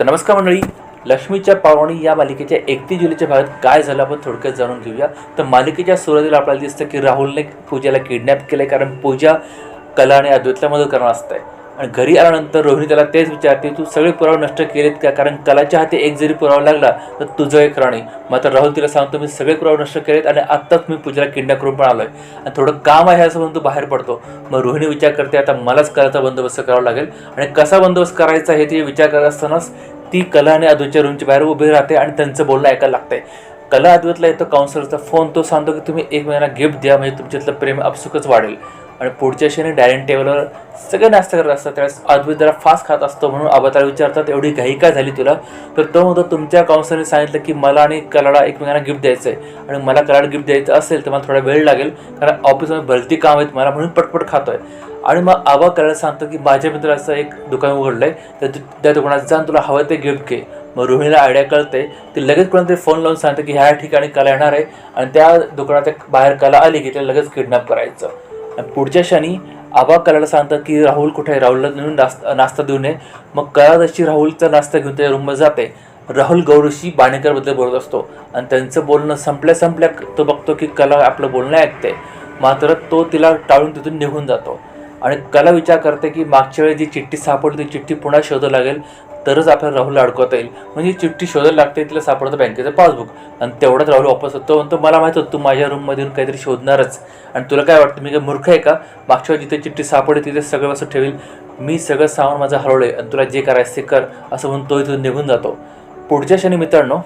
तर नमस्कार मंडळी लक्ष्मीच्या पावणी या मालिकेच्या एकतीस जुलैच्या भागात काय झालं आपण थोडक्यात जाणून घेऊया. तर मालिकेच्या सुरुवातीला आपल्याला दिसतं की राहुलने पूजाला किडनॅप केलं कारण पूजा कला आणि अद्वैतला मदत करणार आहे आणि घरी आल्यानंतर रोहिणी त्याला तेच विचारते तू सगळे पुरावे नष्ट केलेत का? कारण कलाच्या हाती एक जरी पुरावा लागला तर तुझं एक राणी. मात्र राहुल तिला सांगतो मी सगळे पुरावे नष्ट केलेत आणि आत्ताच मी पूजाला किडनॅप करून पण आलोय. आणि थोडं काम आहे असं म्हणून तू बाहेर पडतो. मग रोहिणी विचार करते आता मलाच कलाचा बंदोबस्त करावा लागेल. आणि कसा बंदोबस्त करायचा हे ती विचार करत असतानाच ती कला आणि अधूच्या रूमच्या बाहेर उभी राहते आणि त्यांचं बोलणं ऐकायला लागतंय. कला अद्वैतला येतो काउन्सिलरचा फोन तो सांगतो की तुम्ही एक महिना गिफ्ट द्या म्हणजे तुमच्यातलं प्रेम आपसुकच वाढेल. आणि पुढच्या क्षणी डायनिंग टेबलवर सगळे नाश्ता करत असतात त्यावेळेस अद्भुत जरा फास्ट खात असतो म्हणून अबताला विचारतात एवढी घाई काय झाली तुला? तर तो म्हणतो तुमच्या काउन्सिलरने सांगितलं की मला आणि कलाला एकमेकांना गिफ्ट द्यायचं आहे आणि मला कलाला गिफ्ट द्यायचं असेल तर मला थोडा वेळ लागेल कारण ऑफिसमध्ये भरती काम आहेत मला म्हणून पटपट खातो आहे आणि मग आबा करायला सांगतो की माझ्या मित्राचं एक दुकान उघडलं आहे तर त्या दुकानात जाऊन तुला हवं ते गिफ्ट घे. मग रोहिणीला आयडिया कळते ती लगेच कोणतरी फोन लावून सांगते की ह्या ठिकाणी कला येणार आहे. आणि त्या दुकानात एक बाहेर कला आली की तिला लगेच किडनॅप करायचं. पुढच्या क्षणी आबा कलाला सांगतात की राहुल कुठे आहे? राहुलला नेऊन नाश्ता नाश्ता देऊ नये मग कला जशी राहुलचा नाश्ता घेऊन त्या रूममध्ये जाते. राहुल गौरवशी बाणेकरबद्दल बोलत असतो. आणि त्यांचं बोलणं संपल्या संपल्या तो बघतो की कला आपलं बोलणं ऐकते. मात्र तो तिला टाळून तिथून निघून जातो. आणि कला विचार करते की मागच्या वेळी जी चिठ्ठी सापडली ती चिठ्ठी पुन्हा शोधावं लागेल. तरच आपल्याला राहुलला अडकवता येईल. म्हणजे चिठ्ठी शोधायला लागते तिला सापडतं बँकेचं पासबुक. आणि तेवढाच राहुल वापस होतो. म्हणतो मला माहीत होतं तू माझ्या रूममधून काहीतरी शोधणारच. आणि तुला काय वाटतं मी काय मूर्ख आहे का? मागच्या वेळी जिथे चिठ्ठी सापडली तिथे सगळं असं ठेवील. मी सगळं सामान माझं हरवलंय आणि तुला जे करायचं ते कर असं म्हणून तो इथून निघून जातो. पुढच्या क्षणी मित्रांनो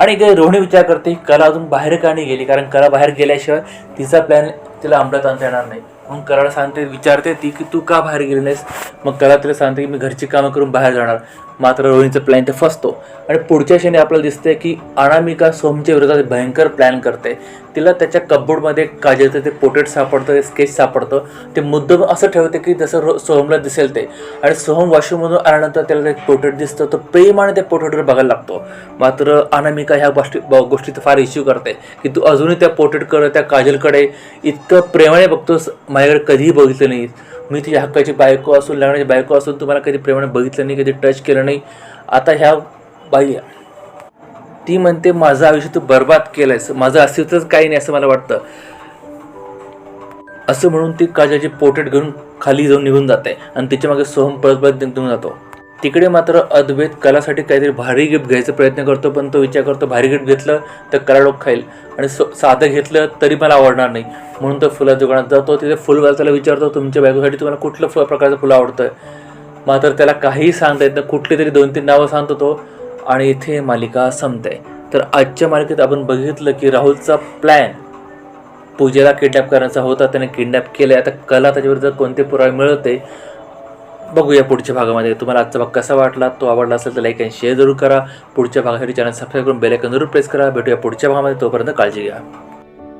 आणि इकडे रोहिणी विचार करते कला अजून बाहेर का नाही गेली? कारण कला बाहेर गेल्याशिवाय तिचा प्लॅन तिला अंमलात आणता येणार नाही. मग कलाला सांगते विचारते ती की तू का बाहेर गेली नाहीस? मग कला तिला सांगते की मी घरची कामं करून बाहेर जाणार. मात्र रोहिणीचा प्लॅन ते फसतो. आणि पुढच्या क्षणी आपल्याला दिसते की अनामिका सोमच्या विरोधात भयंकर प्लॅन करते. तिला त्याच्या कपबोर्डमध्ये काजलचं ते पोर्ट्रेट सापडतं ते स्केच सापडतं. ते मुद्दम असं ठेवते की जसं रो सोहमला दिसेल ते. आणि सोहम वॉशरूममधून आल्यानंतर त्याला ते पोर्ट्रेट दिसतं तो प्रेमाने त्या पोर्ट्रेटवर बघायला लागतो. मात्र अनामिका ह्या गोष्टी ब- गोष्टीत फार इश्यू करते. की तू अजूनही त्या पोर्ट्रेटकडे त्या काजलकडे इतकं प्रेमाने बघतोस माझ्याकडे कधीही बघितलं नाही. मी तुझ्या हक्काची बायको असून लग्नाची बायको असून तुम्हाला कधी प्रेमाने बघितलं नाही कधी टच केलं नाही. आता ह्या बाई ती म्हणते माझं आयुष्य तू बर्बाद केलंयस. माझं अस्तित्वच काही नाही असं मला वाटतं. असं म्हणून ती काजाची पोटेट घेऊन खाली जाऊन निघून जाते. आणि तिच्यामागे सोहम पळत पळत निघून जातो. तिकडे मात्र अद्वैत कलासाठी काहीतरी भारी गिफ्ट घ्यायचा प्रयत्न करतो पण तो विचार करतो भारी गिफ्ट घेतलं तर कलाडोक खाईल. आणि सो साधं घेतलं तरी मला आवडणार नाही. म्हणून तो फुला दुकानात जातो तिथे फुल त्याला विचारतो तुमच्या बायकोसाठी तुम्हाला कुठलं फुल प्रकारचं फुलं आवडतं मात्र त्याला काहीही सांगता येत नाही. कुठली तरी दोन तीन नावं सांगतो तो. आणि इथे मालिका संपते. तर आजच्या मालिकेत आपण बघितलं की राहुलचा प्लॅन पूजेला किडनॅप करण्याचा होता. त्याने किडनॅप केलं आता कला त्याच्याविरुद्ध कोणते पुरावे मिळवते? बघूया पुढच्या भागामध्ये. तुम्हाला आजचा भाग कसा वाटला? तो आवडला असेल तर लाईक आणि शेअर जरूर करा. पुढच्या भागासाठी चॅनल सबस्क्राईब करून बेलायकन जरूर प्रेस करा. भेटूया पुढच्या भागामध्ये. तोपर्यंत काळजी घ्या.